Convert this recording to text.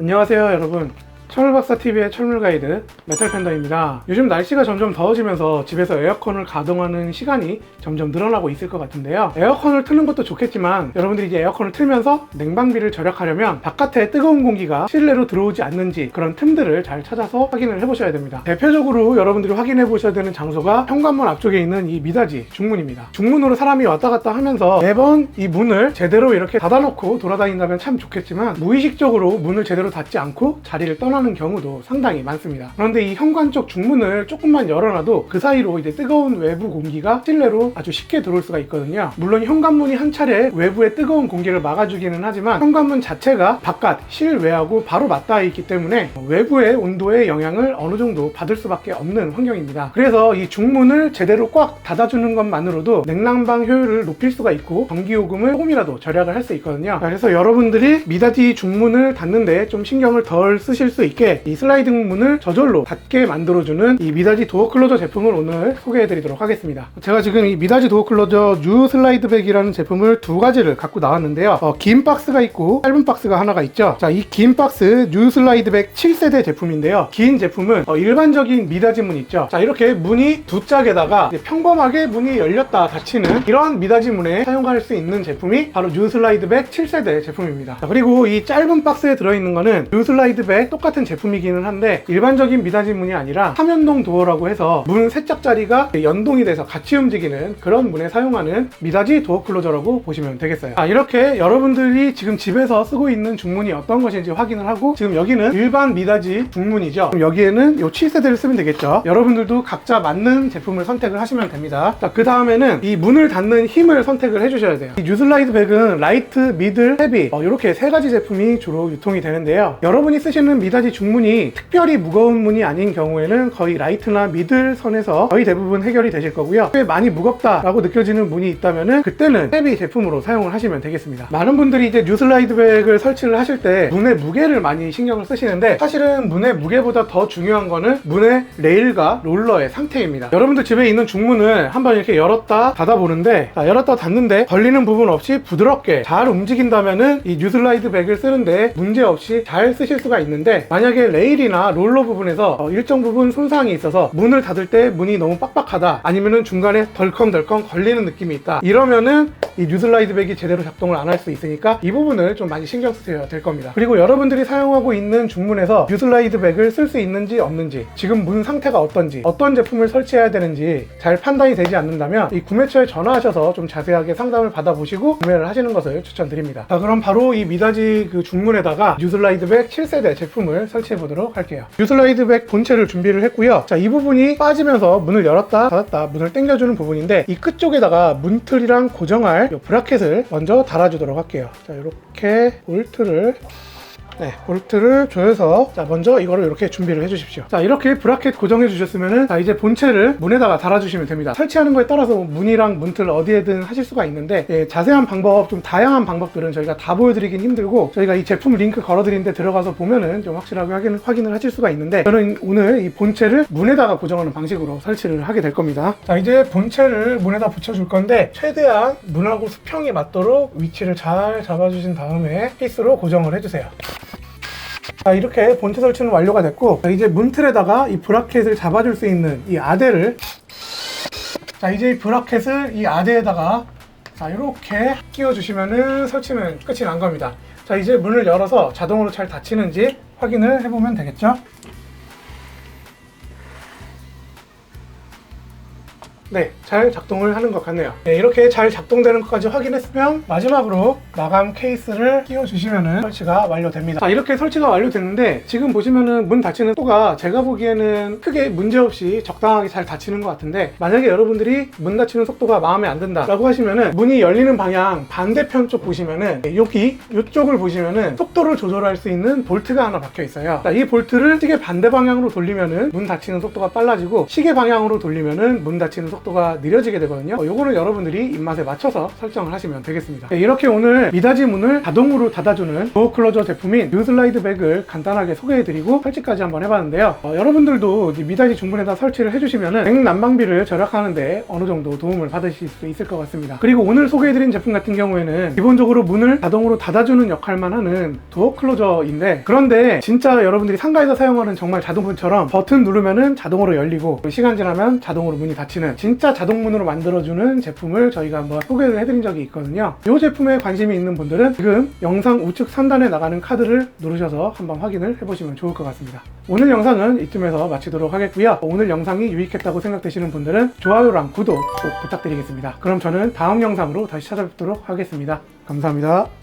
안녕하세요 여러분 철물박사TV의 철물 가이드 메탈 팬더입니다. 요즘 날씨가 점점 더워지면서 집에서 에어컨을 가동하는 시간이 점점 늘어나고 있을 것 같은데요. 에어컨을 트는 것도 좋겠지만 여러분들이 이제 에어컨을 틀면서 냉방비를 절약하려면 바깥에 뜨거운 공기가 실내로 들어오지 않는지 그런 틈들을 잘 찾아서 확인을 해보셔야 됩니다. 대표적으로 여러분들이 확인해 보셔야 되는 장소가 현관문 앞쪽에 있는 이 미닫이 중문입니다. 중문으로 사람이 왔다 갔다 하면서 매번 이 문을 제대로 이렇게 닫아놓고 돌아다닌다면 참 좋겠지만 무의식적으로 문을 제대로 닫지 않고 자리를 떠나는 경우도 상당히 많습니다. 그런데 이 현관 쪽 중문을 조금만 열어놔도 그 사이로 이제 뜨거운 외부 공기가 실내로 아주 쉽게 들어올 수가 있거든요. 물론 현관문이 한 차례 외부의 뜨거운 공기를 막아주기는 하지만 현관문 자체가 바깥 실외하고 바로 맞닿아 있기 때문에 외부의 온도의 영향을 어느 정도 받을 수밖에 없는 환경입니다. 그래서 이 중문을 제대로 꽉 닫아주는 것만으로도 냉난방 효율을 높일 수가 있고 전기요금을 조금이라도 절약을 할 수 있거든요. 그래서 여러분들이 미닫이 중문을 닫는데 좀 신경을 덜 쓰실 수 있게 이 슬라이딩 문을 저절로 닫게 만들어주는 이 미닫이 도어 클로저 제품을 오늘 소개해드리도록 하겠습니다. 제가 지금 이 미닫이 도어 클로저 뉴 슬라이드 백이라는 제품을 두 가지를 갖고 나왔는데요. 어, 긴 박스가 있고 짧은 박스가 하나가 있죠. 자, 이 긴 박스 뉴 슬라이드 백 7세대 제품인데요. 긴 제품은 어, 일반적인 미닫이 문 있죠. 자, 이렇게 문이 두 짝에다가 평범하게 문이 열렸다 닫히는 이런 미닫이 문에 사용할 수 있는 제품이 바로 뉴 슬라이드 백 7세대 제품입니다. 자, 그리고 이 짧은 박스에 들어있는 거는 뉴 슬라이드 백 똑같은 제품이기는 한데 일반적인 미닫이 문이 아니라 삼연동 도어라고 해서 문 세 짝짜리가 연동이 돼서 같이 움직이는 그런 문에 사용하는 미닫이 도어 클로저라고 보시면 되겠어요. 아, 이렇게 여러분들이 지금 집에서 쓰고 있는 중문이 어떤 것인지 확인을 하고 지금 여기는 일반 미닫이 중문이죠. 여기에는 이 7세대를 쓰면 되겠죠. 여러분들도 각자 맞는 제품을 선택을 하시면 됩니다. 자, 그 다음에는 이 문을 닫는 힘을 선택을 해주셔야 돼요. 이 뉴슬라이드 백은 라이트, 미들, 헤비 어, 이렇게 세 가지 제품이 주로 유통이 되는데요. 여러분이 쓰시는 미닫이 중문이 특별히 무거운 문이 아닌 경우에는 거의 라이트나 미들 선에서 거의 대부분 해결이 되실 거고요. 꽤 많이 무겁다라고 느껴지는 문이 있다면은 그때는 헤비 제품으로 사용을 하시면 되겠습니다. 많은 분들이 이제 뉴슬라이드 백을 설치를 하실 때 문의 무게를 많이 신경을 쓰시는데 사실은 문의 무게보다 더 중요한 거는 문의 레일과 롤러의 상태입니다. 여러분들 집에 있는 중문을 한번 이렇게 열었다 닫아 보는데 열었다 닫는데 걸리는 부분 없이 부드럽게 잘 움직인다면은 이 뉴슬라이드 백을 쓰는데 문제 없이 잘 쓰실 수가 있는데 만약에 레일이나 롤러 부분에서 어, 일정 부분 손상이 있어서 문을 닫을 때 문이 너무 빡빡하다 아니면은 중간에 덜컹덜컹 걸리는 느낌이 있다 이러면은 이 뉴슬라이드 백이 제대로 작동을 안 할 수 있으니까 이 부분을 좀 많이 신경 쓰셔야 될 겁니다. 그리고 여러분들이 사용하고 있는 중문에서 뉴슬라이드 백을 쓸 수 있는지 없는지 지금 문 상태가 어떤지 어떤 제품을 설치해야 되는지 잘 판단이 되지 않는다면 이 구매처에 전화하셔서 좀 자세하게 상담을 받아보시고 구매를 하시는 것을 추천드립니다. 자 그럼 바로 이 미닫이 그 중문에다가 뉴슬라이드 백 7세대 제품을 설치해 보도록 할게요. 뉴슬라이드 백 본체를 준비를 했고요. 자 이 부분이 빠지면서 문을 열었다 닫았다 문을 당겨주는 부분인데 이 끝쪽에다가 문틀이랑 고정할 이 브라켓을 먼저 달아주도록 할게요. 자 이렇게 볼트를 네, 볼트를 조여서 자 먼저 이거를 이렇게 준비를 해주십시오. 자 이렇게 브라켓 고정해 주셨으면은 자 이제 본체를 문에다가 달아주시면 됩니다. 설치하는 거에 따라서 문이랑 문틀 어디에든 하실 수가 있는데 예, 자세한 방법 좀 다양한 방법들은 저희가 다 보여드리긴 힘들고 저희가 이 제품 링크 걸어드리는데 들어가서 보면은 좀 확실하게 확인, 확인을 하실 수가 있는데 저는 오늘 이 본체를 문에다가 고정하는 방식으로 설치를 하게 될 겁니다. 자 이제 본체를 문에다 붙여줄 건데 최대한 문하고 수평이 맞도록 위치를 잘 잡아주신 다음에 피스로 고정을 해주세요. 자 이렇게 본체 설치는 완료가 됐고 자, 이제 문틀에다가 이 브라켓을 잡아줄 수 있는 이 아대를 자 이제 이 브라켓을 이 아대에다가 자 이렇게 끼워주시면은 설치는 끝이 난 겁니다. 자 이제 문을 열어서 자동으로 잘 닫히는지 확인을 해보면 되겠죠 네, 잘 작동을 하는 것 같네요. 네, 이렇게 잘 작동되는 것까지 확인했으면 마지막으로 마감 케이스를 끼워주시면 설치가 완료됩니다. 자, 이렇게 설치가 완료됐는데 지금 보시면은 문 닫히는 속도가 제가 보기에는 크게 문제없이 적당하게 잘 닫히는 것 같은데 만약에 여러분들이 문 닫히는 속도가 마음에 안 든다 라고 하시면은 문이 열리는 방향 반대편 쪽 보시면은 여기 이쪽을 보시면은 속도를 조절할 수 있는 볼트가 하나 박혀 있어요. 자, 이 볼트를 시계 반대 방향으로 돌리면은 문 닫히는 속도가 빨라지고 시계 방향으로 돌리면은 문 닫히는 속도가 속도가 느려지게 되거든요. 어, 요거는 여러분들이 입맛에 맞춰서 설정을 하시면 되겠습니다. 네, 이렇게 오늘 미닫이 문을 자동으로 닫아주는 도어 클로저 제품인 뉴 슬라이드 백을 간단하게 소개해드리고 설치까지 한번 해봤는데요. 어, 여러분들도 이 미닫이 중분에다 설치를 해주시면 냉 난방비를 절약하는데 어느 정도 도움을 받으실 수 있을 것 같습니다. 그리고 오늘 소개해드린 제품 같은 경우에는 기본적으로 문을 자동으로 닫아주는 역할만 하는 도어 클로저인데 그런데 진짜 여러분들이 상가에서 사용하는 정말 자동문처럼 버튼 누르면은 자동으로 열리고 시간 지나면 자동으로 문이 닫히는 진짜 자동문으로 만들어주는 제품을 저희가 한번 소개를 해드린 적이 있거든요. 이 제품에 관심이 있는 분들은 지금 영상 우측 상단에 나가는 카드를 누르셔서 한번 확인을 해보시면 좋을 것 같습니다. 오늘 영상은 이쯤에서 마치도록 하겠고요. 오늘 영상이 유익했다고 생각되시는 분들은 좋아요랑 구독 꼭 부탁드리겠습니다. 그럼 저는 다음 영상으로 다시 찾아뵙도록 하겠습니다. 감사합니다.